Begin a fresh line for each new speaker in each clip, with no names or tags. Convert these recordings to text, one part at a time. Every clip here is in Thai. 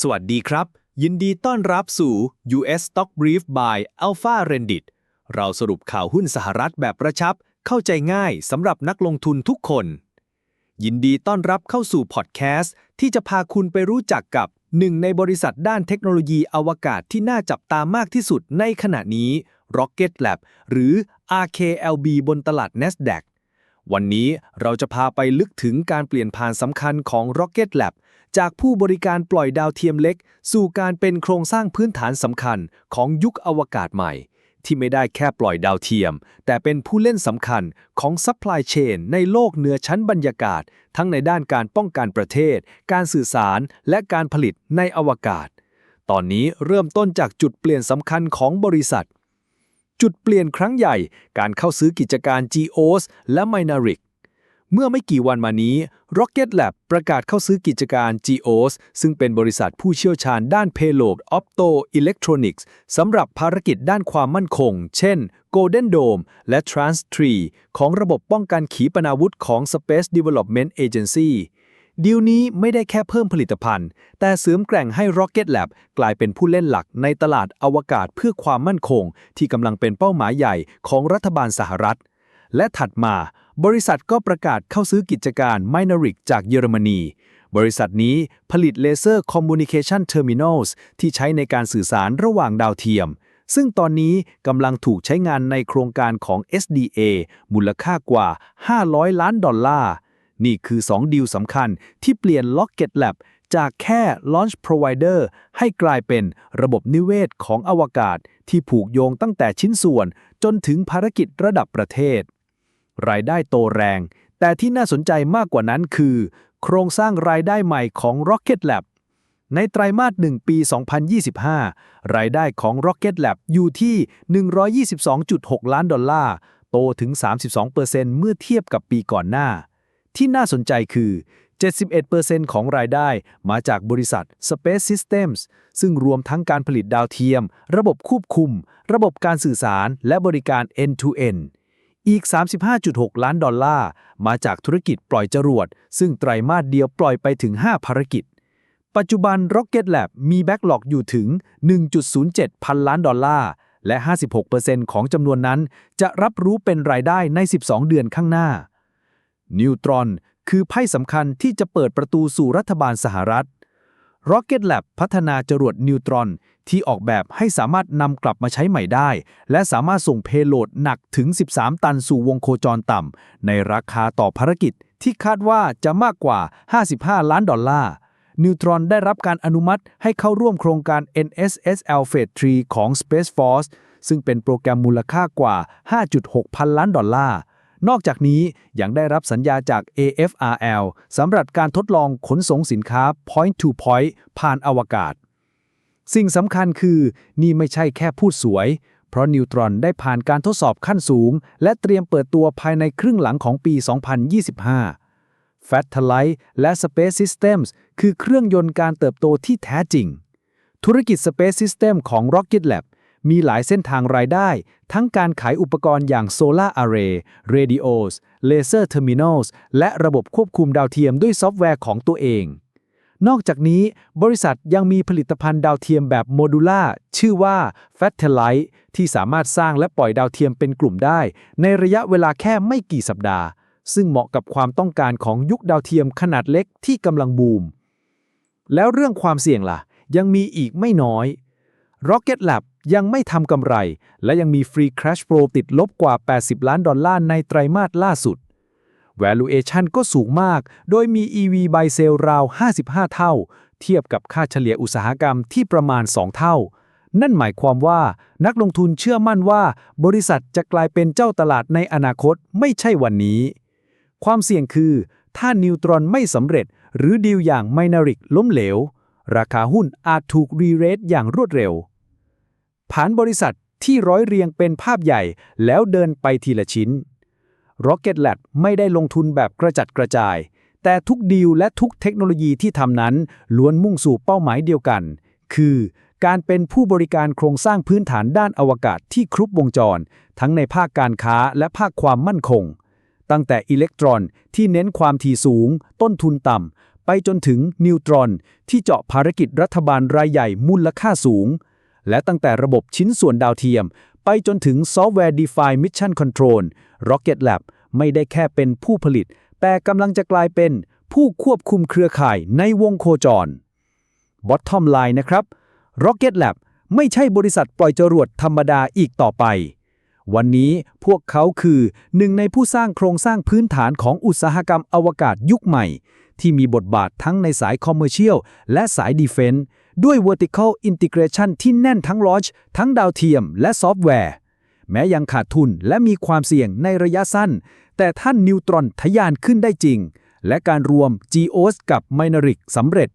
สวัสดีครับ ยินดีต้อนรับสู่ US Stock Brief by Alpha Rendit เราสรุปข่าวหุ้นสหรัฐแบบประชับ เข้าใจง่ายสำหรับนักลงทุนทุกคน ยินดีต้อนรับเข้าสู่พอดแคสต์ที่จะพาคุณไปรู้จักกับหนึ่งในบริษัทด้านเทคโนโลยีอวกาศที่น่าจับตามากที่สุดในขณะนี้ Rocket Lab หรือ RKLB บนตลาด NASDAQ วันนี้เราจะพาไปลึกถึงการเปลี่ยนผ่านสำคัญของ Rocket Lab จากผู้บริการปล่อยดาวเทียมเล็ก สู่การเป็นโครงสร้างพื้นฐานสำคัญของยุคอวกาศใหม่ ที่ไม่ได้แค่ปล่อยดาวเทียม แต่เป็นผู้เล่นสำคัญของซัพพลายเชนในโลกเหนือชั้นบรรยากาศ ทั้งในด้านการป้องกันประเทศ การสื่อสาร และการผลิตในอวกาศ ตอนนี้เริ่มต้นจากจุดเปลี่ยนสำคัญของบริษัท จุดเปลี่ยนครั้งใหญ่การเข้าซื้อกิจการ GEOS และ Mynaric เมื่อไม่กี่วันมานี้ Rocket Lab ประกาศเข้าซื้อกิจการ GEOS ซึ่งเป็นบริษัทผู้เชี่ยวชาญด้าน Payload Opto Electronics สำหรับภารกิจด้านความมั่นคง เช่น Golden Dome และ Trans-3 ของระบบป้องกันขีปนาวุธของ Space Development Agency ดีลนี้ไม่ได้แค่เพิ่มผลิตภัณฑ์ แต่เสริมแกร่งให้ Rocket Lab กลายเป็นผู้เล่นหลักในตลาดอวกาศเพื่อความมั่นคง ที่กำลังเป็นเป้าหมายใหญ่ของรัฐบาลสหรัฐ และถัดมา บริษัทก็ประกาศเข้าซื้อกิจการ Mynaric จากเยอรมนี บริษัทนี้ผลิตเลเซอร์คอมมูนิเคชันเทอร์มินอลส์ที่ใช้ในการสื่อสารระหว่างดาวเทียม ซึ่งตอนนี้กำลังถูกใช้งานในโครงการของ SDA มูลค่ากว่า 500 ล้านดอลลาร์ นี่คือ 2 ดีลสำคัญที่เปลี่ยน Rocket Lab จากแค่ Launch Provider ให้กลายเป็นระบบนิเวศของอวกาศที่ผูกโยงตั้งแต่ชิ้นส่วนจนถึงภารกิจระดับประเทศ รายได้โตแรง แต่ที่น่าสนใจมากกว่านั้นคือ โครงสร้างรายได้ใหม่ของ Rocket Lab ในไตรมาส 1 ปี 2025 รายได้ของ Rocket Lab อยู่ที่ 122.6 ล้านดอลลาร์ โตถึง 32%เมื่อเทียบกับปีก่อนหน้า ที่น่าสนใจคือ 71%ของรายได้มาจากบริษัท Space Systems ซึ่งรวมทั้งการผลิตดาวเทียม ระบบควบคุม ระบบการสื่อสาร และบริการ End-to-End อีก 35.6 ล้านดอลลาร์ มาจากธุรกิจปล่อยจรวด ซึ่งไตรมาสเดียวปล่อยไปถึง 5 ภารกิจ ปัจจุบัน Rocket Lab มีแบ็กหลอกอยู่ถึง 1.07 พันล้านดอลลาร์ และ 56%ของจำนวนนั้นจะรับรู้เป็นรายได้ใน 12 เดือนข้างหน้า นิวตรอนคือไพ่สำคัญที่จะเปิดประตูสู่รัฐบาลสหรัฐ Rocket Lab พัฒนาจรวดนิวตรอน ที่ออกแบบให้สามารถนำกลับมาใช้ใหม่ได้ และสามารถส่งเพโลดหนักถึง 13 ตันสู่วงโคจรต่ำ ในราคาต่อภารกิจที่คาดว่าจะมากกว่า 55 ล้านดอลลาร์ นิวตรอนได้รับการอนุมัติให้เข้าร่วมโครงการ NSSL Phase 3 ของ Space Force ซึ่งเป็นโปรแกรมมูลค่ากว่า 5.6 พันล้านดอลลาร์ นอกจากนี้ยังได้รับสัญญาจาก AFRL สำหรับการทดลองขนส่งสินค้า Point to Point ผ่านอวกาศ สิ่งสำคัญคือ นี่ไม่ใช่แค่พูดสวย เพราะนิวตรอนได้ผ่านการทดสอบขั้นสูง และเตรียมเปิดตัวภายในครึ่งหลังของปี 2025 f a t l i g h t และ Space Systems คือเครื่องยนต์การเติบโตที่แท้จริง ธุรกิจ Space System ของ Rocket Lab มีหลายเส้นทางรายได้ ทั้งการขายอุปกรณ์อย่าง Solar Array Radios Laser Terminals และระบบควบคุมดาวเทียมด้วยซอฟต์แวร์ของตัวเอง นอกจากนี้ บริษัทยังมีผลิตภัณฑ์ดาวเทียมแบบโมดูล่าชื่อว่า f a t e l i g h t ที่สามารถสร้างและปล่อยดาวเทียมเป็นกลุ่มได้ ในระยะเวลาแค่ไม่กี่สัปดาห์ ซึ่งเหมาะกับความต้องการของยุคดาวเทียมขนาดเล็กที่กำลังบูม แล้วเรื่องความเสี่ยงล่ะ ยังมีอีกไม่น้อย Rocket Lab ยังไม่ทำกำไร และยังมี Free Cash Flow ติดลบกว่า 80 ล้านดอลลาร์ในไตรมาสล่าสุด Valuation ก็สูงมาก โดยมี EV by Sale ราว 55 เท่า เทียบกับค่าเฉลี่ยอุตสาหกรรมที่ประมาณ 2 เท่า นั่นหมายความว่านักลงทุนเชื่อมั่นว่า บริษัทจะกลายเป็นเจ้าตลาดในอนาคตไม่ใช่วันนี้ ความเสี่ยงคือ ถ้านิวตรอนไม่สำเร็จ หรือดีลอย่างไมนาริกล้มเหลว ราคาหุ้นอาจถูกรีเรทอย่างรวดเร็ว ผานบริษัทที่ร้อยเรียงเป็นภาพใหญ่แล้วเดินไปทีละชิ้น Rocket Lab ไม่ได้ลงทุนแบบกระจัดกระจาย แต่ทุกดีลและทุกเทคโนโลยีที่ทำนั้นล้วนมุ่งสู่เป้าหมายเดียวกัน คือการเป็นผู้บริการโครงสร้างพื้นฐานด้านอวกาศที่ครบวงจร ทั้งในภาคการค้าและภาคความมั่นคง ตั้งแต่อิเล็กตรอนที่เน้นความถี่สูง ต้นทุนต่ำ
ไปจนถึงนิวตรอนที่เจาะภารกิจรัฐบาลรายใหญ่มูลค่าสูง และตั้งแต่ระบบชิ้นส่วนดาวเทียม ไปจนถึง Software Defined Mission Control Rocket Lab ไม่ได้แค่เป็นผู้ผลิต แต่กำลังจะกลายเป็นผู้ควบคุมเครือข่ายในวงโคจร Bottom line นะครับ Rocket Lab ไม่ใช่บริษัทปล่อยจรวดธรรมดาอีกต่อไป วันนี้พวกเขาคือหนึ่งในผู้สร้างโครงสร้างพื้นฐานของอุตสาหกรรมอวกาศยุคใหม่ ที่มีบทบาททั้งในสายคอมเมอร์เชียลและสายดีเฟน s ์ ด้วย vertical integration ที่แน่นทั้ง launch ทั้งดาวเทียมและซอฟต์แวร์ แม้ยังขาดทุนและมีความเสี่ยงในระยะสั้น แต่ท่านนิวตรอนทะยานขึ้นได้จริง และการรวม GEOS กับ Mynaric สำเร็จ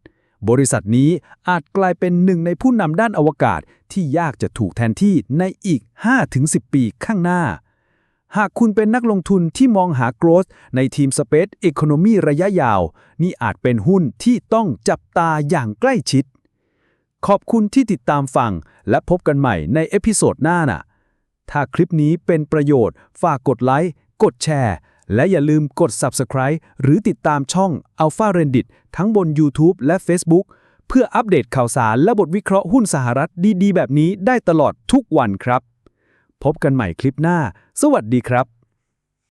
บริษัทนี้อาจกลายเป็นหนึ่งในผู้นำด้านอวกาศที่ยากจะถูกแทนที่ในอีก 5-10 ปีข้างหน้าหากคุณเป็นนักลงทุนที่มองหา growth ในทีม Space Economy ระยะยาว นี่อาจเป็นหุ้นที่ต้องจับตาอย่างใกล้ชิด ขอบคุณที่ติดตามฟัง และพบกันใหม่ในเอพิโซดหน้าน่ะ ถ้าคลิปนี้เป็นประโยชน์ ฝากกดไลค์ กดแชร์ และอย่าลืมกด Subscribe หรือติดตามช่อง Alpha Rendit ทั้งบน YouTube และ Facebook เพื่ออัปเดตข่าวสารและบทวิเคราะห์หุ้นสหรัฐดีๆ แบบนี้ได้ตลอดทุกวันครับ พบกันใหม่คลิปหน้า สวัสดีครับ